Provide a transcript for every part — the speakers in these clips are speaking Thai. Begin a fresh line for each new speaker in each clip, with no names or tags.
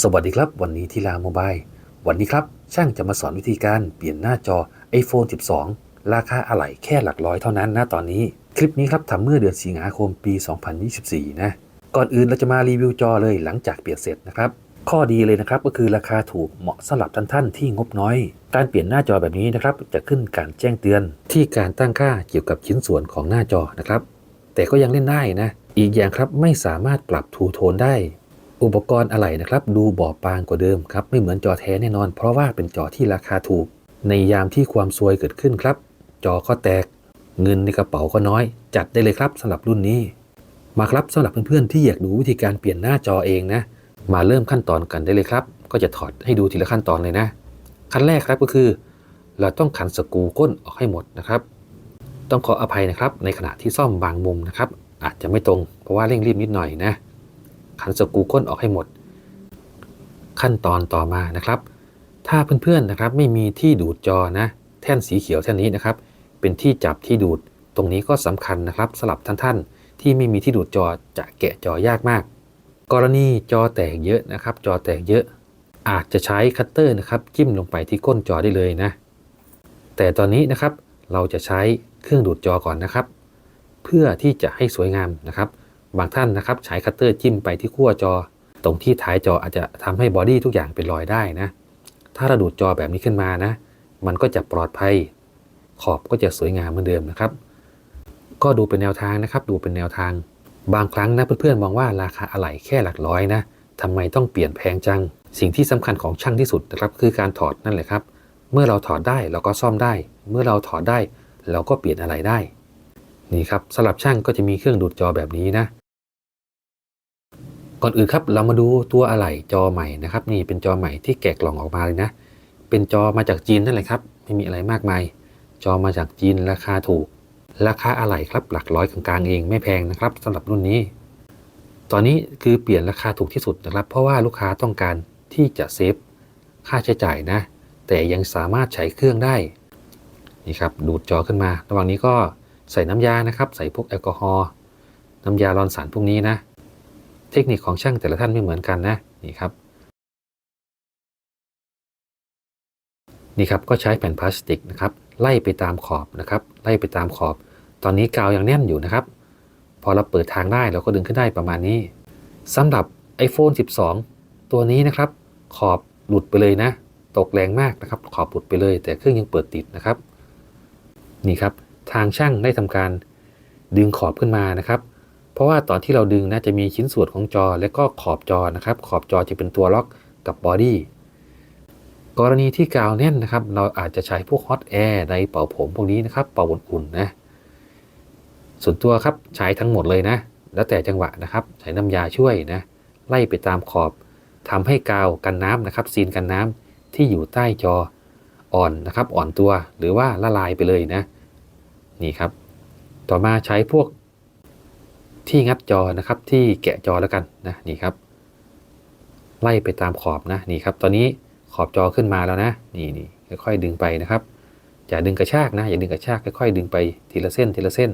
สวัสดีครับ วันนี้ที่ลาโมบายวันนี้ครับช่างจะมาสอนวิธีการเปลี่ยนหน้าจอ iPhone 12 ราคาอะไหล่แค่หลักร้อยเท่านั้นนะตอนนี้ คลิปนี้ครับทำเมื่อเดือนสิงหาคมปี 2024 นะ ก่อนอื่นเราจะมารีวิวจอเลยหลังจากเปลี่ยนเสร็จนะครับ ข้อดีเลยนะครับก็คือราคาถูกเหมาะสำหรับท่านท่านที่งบน้อย การเปลี่ยนหน้าจอแบบนี้นะครับจะขึ้นการแจ้งเตือนที่การตั้งค่าเกี่ยวกับชิ้นส่วนของหน้าจอนะครับ แต่ก็ยังเล่นได้นะ อีกอย่างครับไม่สามารถปรับทูโทนได้ อุปกรณ์อะไหล่นะครับดูบอบบางกว่าเดิมครับไม่เหมือนจอแท้แน่นอน เพราะว่าเป็นจอที่ราคาถูก ในยามที่ความซวยเกิดขึ้นครับ จอก็แตก เงินในกระเป๋าก็น้อย จัดได้เลยครับสำหรับรุ่นนี้ มาครับสำหรับเพื่อนๆที่อยากดูวิธีการเปลี่ยนหน้าจอเองนะ มาเริ่มขั้นตอนกันได้เลยครับ ก็จะถอดให้ดูทีละขั้นตอนเลยนะ ขั้นแรกครับก็คือ เราต้องขันสกูก้นออกให้หมดนะครับ ต้องขออภัยนะครับในขณะที่ซ่อมบางมุมนะครับอาจจะไม่ตรงเพราะว่าเร่งรีบนิดหน่อยนะ ขันสกูก้นออกให้หมด ขั้นตอนต่อมานะครับ ถ้าเพื่อนๆนะครับไม่มีที่ดูดจอนะแท่นสีเขียวแท่นนี้นะครับ เป็นที่จับที่ดูดตรงนี้ก็สำคัญนะครับสำหรับท่านๆ ที่ไม่มีที่ดูดจอจะแกะจอยากมาก กรณีจอแตกเยอะนะครับ จอแตกเยอะ อาจจะใช้คัตเตอร์นะครับจิ้มลงไปที่ก้นจอได้เลยนะ แต่ตอนนี้นะครับเราจะใช้เครื่องดูดจอก่อนนะครับ เพื่อที่จะให้สวยงามนะครับ บางท่านนะครับใช้คัตเตอร์จิ้มไปที่ขั้วจอ ตรงที่ท้ายจออาจจะทำให้บอดี้ทุกอย่างเป็นรอยได้นะ ถ้าเราดูดจอแบบนี้ขึ้นมานะ มันก็จะปลอดภัย ขอบก็จะสวยงามเหมือนเดิมนะครับ ก็ดูเป็นแนวทางนะครับ ดูเป็นแนวทาง บางครั้งนะเพื่อนๆมองว่าราคาอะไหล่แค่หลักร้อยนะทำไมต้องเปลี่ยนแพงจัง สิ่งที่สำคัญของช่างที่สุดนะครับคือการถอดนั่นแหละครับ เมื่อเราถอดได้เราก็ซ่อมได้ เมื่อเราถอดได้เราก็เปลี่ยนอะไรได้นี่ครับสำหรับช่างก็จะมีเครื่องดูดจอแบบนี้นะ ก่อนอื่นครับเรามาดูตัวอะไหล่จอใหม่นะครับ นี่เป็นจอใหม่ที่แกะกล่องออกมาเลยนะ เป็นจอมาจากจีนนั่นแหละครับ ไม่มีอะไรมากมาย จอมาจากจีนราคาถูก ราคาอะไหล่ครับหลักร้อยกลางๆเองไม่แพงนะครับสำหรับรุ่นนี้ ตอนนี้คือเปลี่ยนราคาถูกที่สุดนะครับ เพราะว่าลูกค้าต้องการที่จะเซฟค่าใช้จ่ายนะ แต่ยังสามารถใช้เครื่องได้นี่ครับดูดจอขึ้นมา ระหว่างนี้ก็ใส่น้ำยานะครับ ใส่พวกแอลกอฮอล์น้ำยาลอนสารพวกนี้นะ เทคนิคของช่างแต่ละท่านไม่เหมือนกันนะนี่ครับนี่ครับก็ใช้แผ่นพลาสติกนะครับไล่ไปตามขอบนะครับไล่ไปตามขอบ ตอนนี้กาวยังแน่นอยู่นะครับ พอเราเปิดทางได้เราก็ดึงขึ้นได้ประมาณนี้สำหรับ iPhone 12 ตัวนี้นะครับ ขอบหลุดไปเลยนะ ตกแรงมากนะครับ ขอบหลุดไปเลย แต่เครื่องยังเปิดติดนะครับ นี่ครับ ทางช่างได้ทำการดึงขอบขึ้นมานะครับ เพราะว่าตอนที่เราดึงนะจะมีชิ้นส่วนของจอและก็ขอบจอนะครับ ขอบจอจะเป็นตัวล็อกกับบอดี้กรณีที่กาวแน่นนะครับ เราอาจจะใช้พวกฮอตแอร์ในเป่าผมพวกนี้นะครับ เป่าอุ่นๆนะ ส่วนตัวครับใช้ทั้งหมดเลยนะ แล้วแต่จังหวะนะครับ ใช้น้ำยาช่วยนะ ไล่ไปตามขอบทำให้กาวกันน้ำนะครับ ซีนกันน้ำที่อยู่ใต้จออ่อนนะครับ อ่อนตัวหรือว่าละลายไปเลยนะ นี่ครับ ต่อมาใช้พวก ที่งัดจอนะครับที่แกะจอแล้วกันนะนี่ครับ ไล่ไปตามขอบนะนี่ครับ ตอนนี้ขอบจอขึ้นมาแล้วนะ นี่นี่ค่อยๆดึงไปนะครับ อย่าดึงกระชากนะอย่าดึงกระชากค่อยๆดึงไปทีละเส้นทีละเส้น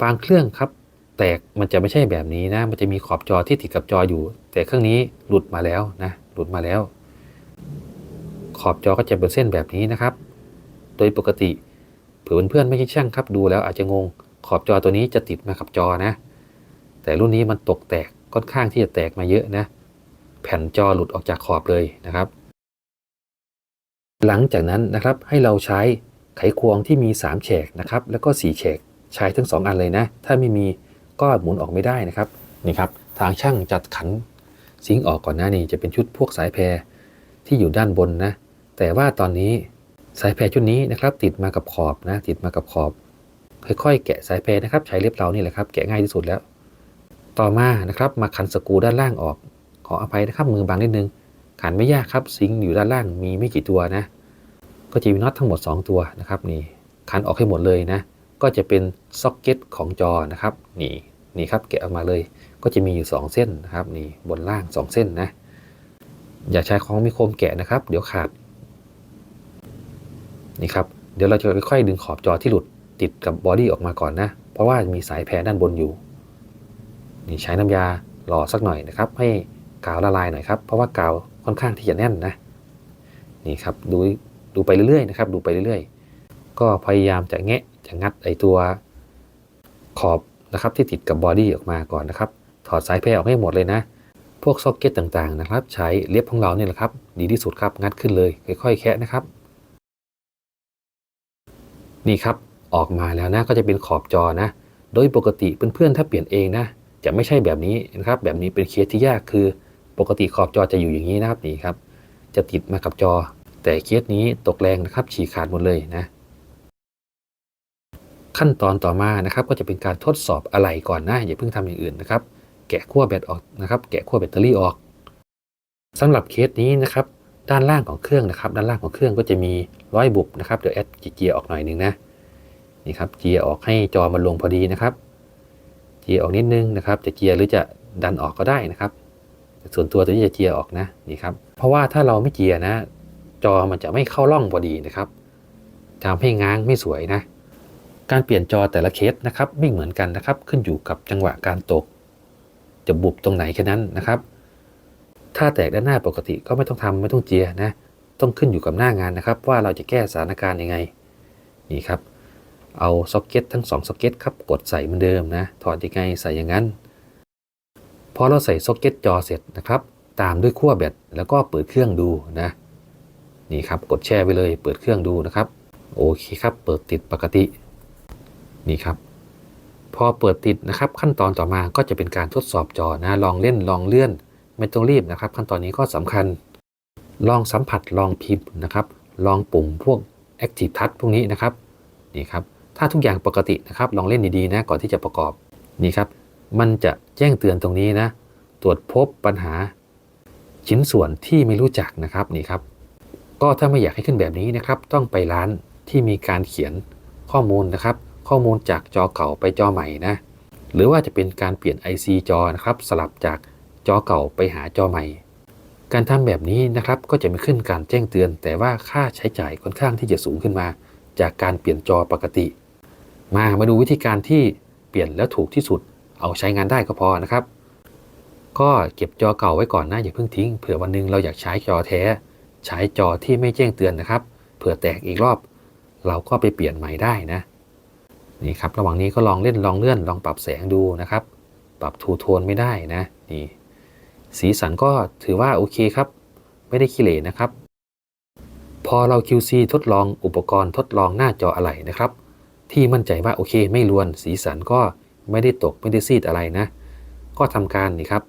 บางเครื่องครับ แตกมันจะไม่ใช่แบบนี้นะ มันจะมีขอบจอที่ติดกับจออยู่ แต่เครื่องนี้หลุดมาแล้วนะหลุดมาแล้ว ขอบจอก็จะเป็นเส้นแบบนี้นะครับ โดยปกติเผื่อเพื่อนๆไม่ใช่ช่างครับดูแล้วอาจจะงง ขอบจอตัวนี้จะติดมากับจอนะ แต่รุ่นนี้มันตกแตกค่อนข้างที่จะแตกมาเยอะนะ แผ่นจอหลุดออกจากขอบเลยนะครับ หลังจากนั้นนะครับให้เราใช้ไขควงที่มี 3แฉกนะครับ แล้วก็ 4แฉกใช้ทั้ง 2 อันเลยนะ ถ้าไม่มีก็หมุนออกไม่ได้นะครับนี่ครับ ทางช่างจัดขันซิงออกก่อนหน้านี้จะเป็นชุดพวกสายแพรที่อยู่ด้านบนนะ แต่ว่าตอนนี้สายแพรชุดนี้นะครับ ติดมากับขอบนะ ติดมากับขอบ ค่อยๆ แกะสายแพรนะครับ ใช้เล็บเรานี่แหละครับ แกะง่ายที่สุดแล้ว ต่อมานะครับ มาขันสกรูด้านล่างออก ขออภัยนะครับ มือบางนิดนึง ขันไม่ยากครับ ซิงอยู่ด้านล่างมีไม่กี่ตัวนะ ก็จะมีน็อตทั้งหมด 2 ตัวนะครับ นี่ ขันออกให้หมดเลยนะ ก็จะเป็นซ็อกเก็ตของจอนะครับ นี่ นี่ครับ แกะออกมาเลย ก็จะมีอยู่ 2 เส้นนะครับ นี่ บนล่าง 2 เส้นนะ อย่าใช้ของมีคมแกะนะครับ เดี๋ยวขาด นี่ครับ เดี๋ยวเราจะค่อยๆดึงขอบจอที่หลุด ติดกับบอดี้ออกมาก่อนนะ เพราะว่ามีสายแพรด้านบนอยู่ นี่ใช้น้ำยาหล่อสักหน่อยนะครับ ให้กาวละลายหน่อยครับ เพราะว่ากาวค่อนข้างที่จะแน่นนะ นี่ครับดูดูไปเรื่อยๆนะครับ ดูไปเรื่อยๆ ก็พยายามจะแงะจะงัดไอตัวขอบนะครับที่ติดกับบอดี้ออกมาก่อนนะครับ ถอดสายแพรออกให้หมดเลยนะ พวกซ็อกเก็ตต่างๆนะครับ ใช้เล็บของเราเนี่ยแหละครับ ดีที่สุดครับงัดขึ้นเลย ค่อยๆแคะนะครับ นี่ครับ ออกมาแล้วนะก็จะเป็นขอบจอนะ โดยปกติเพื่อนๆถ้าเปลี่ยนเองนะ จะไม่ใช่แบบนี้นะครับ แบบนี้เป็นเคสที่ยากคือ ปกติขอบจอจะอยู่อย่างนี้นะครับนี่ครับ จะติดมากับจอ แต่เคสนี้ตกแรงนะครับ ฉีกขาดหมดเลยนะ ขั้นตอนต่อมานะครับ ก็จะเป็นการทดสอบอะไหล่ก่อนนะอย่าเพิ่งทำอย่างอื่นนะครับ แกะขั้วแบตออกนะครับ แกะขั้วแบตเตอรี่ออกสำหรับเคสนี้นะครับด้านล่างของเครื่องนะครับ ด้านล่างของเครื่องก็จะมีร้อยบุบนะครับเดี๋ยวแอดเจียร์ออกหน่อยนึงนะ นี่ครับเจียร์ออกให้จอมันลงพอดีนะครับเจียร์ออกนิดนึงนะครับ จะเจียร์หรือจะดันออกก็ได้นะครับ ส่วนตัวตัวนี้จะเจียร์ออกนะนี่ครับ เพราะว่าถ้าเราไม่เจียร์นะ จอมันจะไม่เข้าร่องพอดีนะครับทำให้ง้างไม่สวยนะ การเปลี่ยนจอแต่ละเคสนะครับไม่เหมือนกันนะครับ ขึ้นอยู่กับจังหวะการตก จะบุบตรงไหนแค่นั้นนะครับ ถ้าแตกด้านหน้าปกติก็ไม่ต้องทำไม่ต้องเจียร์นะ ต้องขึ้นอยู่กับหน้างานนะครับ ว่าเราจะแก้สถานการณ์ยังไง นี่ครับ เอาซ็อกเก็ตทั้ง2ซ็อกเก็ตครับกดใส่เหมือนเดิมนะ ถอดยังไงใส่อย่างนั้น พอเราใส่ซ็อกเก็ตจอเสร็จนะครับ ตามด้วยขั้วแบตแล้วก็เปิดเครื่องดูนะ นี่ครับกดแช่ไปเลยเปิดเครื่องดูนะครับ โอเคครับ เปิดติดปกติ นี่ครับ พอเปิดติดนะครับ ขั้นตอนต่อมาก็จะเป็นการทดสอบจอนะ ลองเล่นลองเลื่อน ไม่ต้องรีบนะครับ ขั้นตอนนี้ก็สำคัญ ลองสัมผัสลองพิมพ์นะครับ ลองปุ่มพวก Active Touch พวกนี้นะครับ นี่ครับ ถ้าทุกอย่างปกตินะครับลองเล่นดีๆนะก่อนที่จะประกอบนี่ครับ มันจะแจ้งเตือนตรงนี้นะ ตรวจพบปัญหา ชิ้นส่วนที่ไม่รู้จักนะครับนี่ครับ ก็ถ้าไม่อยากให้ขึ้นแบบนี้นะครับ ต้องไปร้านที่มีการเขียนข้อมูลนะครับ ข้อมูลจากจอเก่าไปจอใหม่นะ หรือว่าจะเป็นการเปลี่ยน IC จอนะครับ สลับจากจอเก่าไปหาจอใหม่ การทำแบบนี้นะครับก็จะไม่ขึ้นการแจ้งเตือน แต่ว่าค่าใช้จ่ายค่อนข้างที่จะสูงขึ้นมา จากการเปลี่ยนจอปกติ มามาดูวิธีการที่เปลี่ยนแล้วถูกที่สุด เอาใช้งานได้ก็พอนะครับ ก็เก็บจอเก่าไว้ก่อนนะอย่าเพิ่งทิ้งเผื่อวันหนึงเราอยากใช้จอแท้ ใช้จอที่ไม่แจ้งเตือนนะครับ เผื่อแตกอีกรอบ เราก็ไปเปลี่ยนใหม่ได้นะนี่ครับระหว่างนี้ก็ลองเล่นลองเลื่อนลองปรับแสงดูนะครับ ปรับทูโทนไม่ได้นะนี่สีสันก็ถือว่าโอเคครับ ไม่ได้ขี้เหร่นะครับ พอเรา QC ทดลองอุปกรณ์ทดลองหน้าจออะไหล่นะครับ ที่มั่นใจว่าโอเค ไม่รวนสีสันก็ไม่ได้ตกไม่ได้ซีดอะไรนะ ก็ทำการนี่ครับ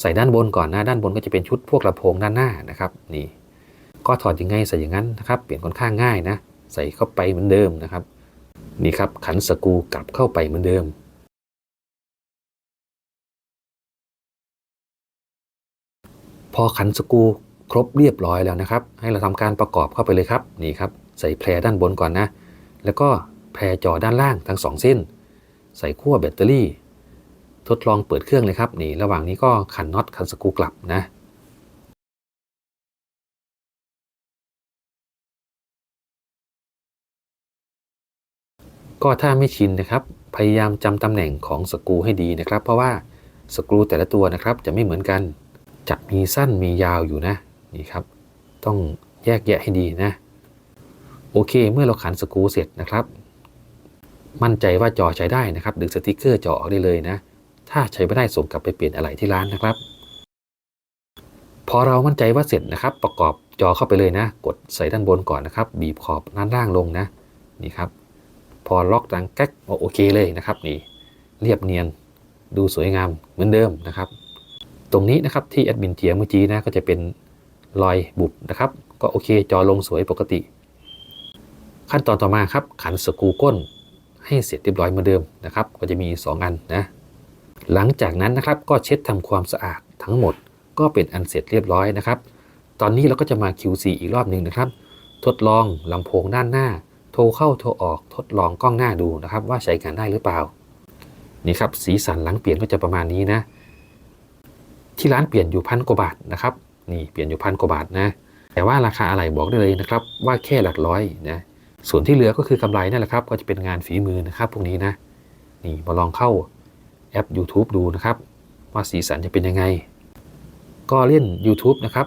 ใส่ด้านบนก่อนนะด้านบนก็จะเป็นชุดพวกลำโพงด้านหน้านะครับนี่ก็ถอดยังไงใส่อย่างนั้นนะครับ เปลี่ยนค่อนข้างง่ายนะ ใส่เข้าไปเหมือนเดิมนะครับ นี่ครับขันสกูกลับเข้าไปเหมือนเดิมพอขันสกูครบเรียบร้อยแล้วนะครับ ให้เราทำการประกอบเข้าไปเลยครับนี่ครับ ใส่แพรด้านบนก่อนนะ แล้วก็ แพรจอด้านล่างทั้งสองเส้น ใส่ขั้วแบตเตอรี่ ทดลองเปิดเครื่องเลยครับนี่ระหว่างนี้ก็ขันน็อตขันสกรูกลับนะก็ถ้าไม่ชินนะครับ พยายามจำตำแหน่งของสกรูให้ดีนะครับ เพราะว่าสกรูแต่ละตัวนะครับจะไม่เหมือนกัน จะมีสั้นมียาวอยู่นะนี่ครับ ต้องแยกแยะให้ดีนะ โอเค เมื่อเราขันสกรูเสร็จนะครับ มั่นใจว่าจอใช้ได้นะครับ ดึงสติกเกอร์จอออกได้เลยนะ ถ้าใช้ไม่ได้ส่งกลับไปเปลี่ยนอะไรที่ร้านนะครับ พอเรามั่นใจว่าเสร็จนะครับ ประกอบจอเข้าไปเลยนะ กดใส่ด้านบนก่อนนะครับ บีบขอบด้านล่างลงนะ นี่ครับ พอล็อกดังแก๊กโอเคเลยนะครับนี่ เรียบเนียน ดูสวยงามเหมือนเดิมนะครับ ตรงนี้นะครับที่แอดมินเจียเมื่อกี้นะก็จะเป็นรอยบุบนะครับ ก็โอเคจอลงสวยปกติ ขั้นตอนต่อมาครับ ขันสกรูก้น ให้เสร็จเรียบร้อยเหมือนเดิมนะครับ ก็จะมี 2 อันนะ หลังจากนั้นนะครับก็เช็ดทำความสะอาดทั้งหมด ก็เป็นอันเสร็จเรียบร้อยนะครับ ตอนนี้เราก็จะมา QC อีกรอบหนึ่งนะครับ ทดลองลำโพงด้านหน้า โทรเข้าโทรออกทดลองกล้องหน้าดูนะครับ ว่าใช้งานได้หรือเปล่า นี่ครับสีสันหลังเปลี่ยนก็จะประมาณนี้นะ ที่ร้านเปลี่ยนอยู่พันกว่าบาทนะครับนี่เปลี่ยนอยู่พันกว่าบาทนะแต่ว่าราคาอะไรบอกได้เลยนะครับว่าแค่หลักร้อยนะ ส่วนที่เหลือก็คือกำไรนั่นแหละครับ ก็จะเป็นงานฝีมือนะครับพวกนี้นะ นี่มาลองเข้าแอป YouTube ดูนะครับ ว่าสีสันจะเป็นยังไง ก็เล่น YouTube นะครับ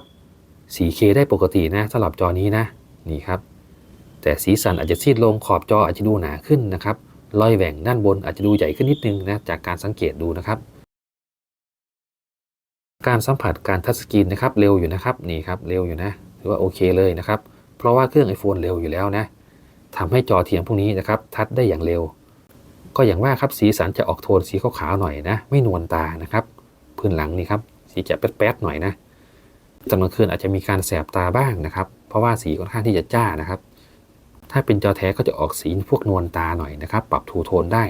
4K ได้ปกตินะสำหรับจอนี้นะ นี่ครับ แต่สีสันอาจจะซีดลงขอบจออาจจะดูหนาขึ้นนะครับรอยแหว่งด้านบนอาจจะดูใหญ่ขึ้นนิดนึงนะจากการสังเกตดูนะครับ การสัมผัสการทัชสกรีนนะครับเร็วอยู่นะครับนี่ครับเร็วอยู่นะถือว่าโอเคเลยนะครับ เพราะว่าเครื่อง iPhone เร็วอยู่แล้วนะ ทำให้จอเทียมพวกนี้นะครับทัชได้อย่างเร็ว ก็อย่างว่าครับสีสันจะออกโทนสีขาวๆหน่อยนะ ไม่นวลตานะครับพื้นหลังนี่ครับสีจะแป๊ดๆหน่อยนะตอนกลางคืนอาจจะมีการแสบตาบ้างนะครับ เพราะว่าสีค่อนข้างที่จะจ้านะครับ ถ้าเป็นจอแท้ก็จะออกสีพวกนวลตาหน่อยนะครับ ปรับทูโทนได้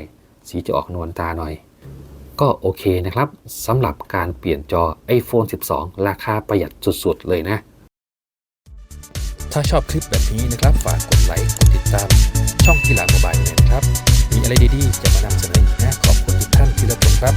สีจะออกนวลตาหน่อย ก็โอเคนะครับสำหรับการเปลี่ยนจอ iPhone 12 ราคาประหยัดสุดๆเลยนะ
ถ้าชอบคลิปแบบนี้นะครับ ฝากกดไลค์ กดติดตาม ช่องที่หลากโมบายเลยนะครับ มีอะไรดีๆ จะมานำเสนออีกนะ ขอบคุณทุกท่านที่รับชมครับ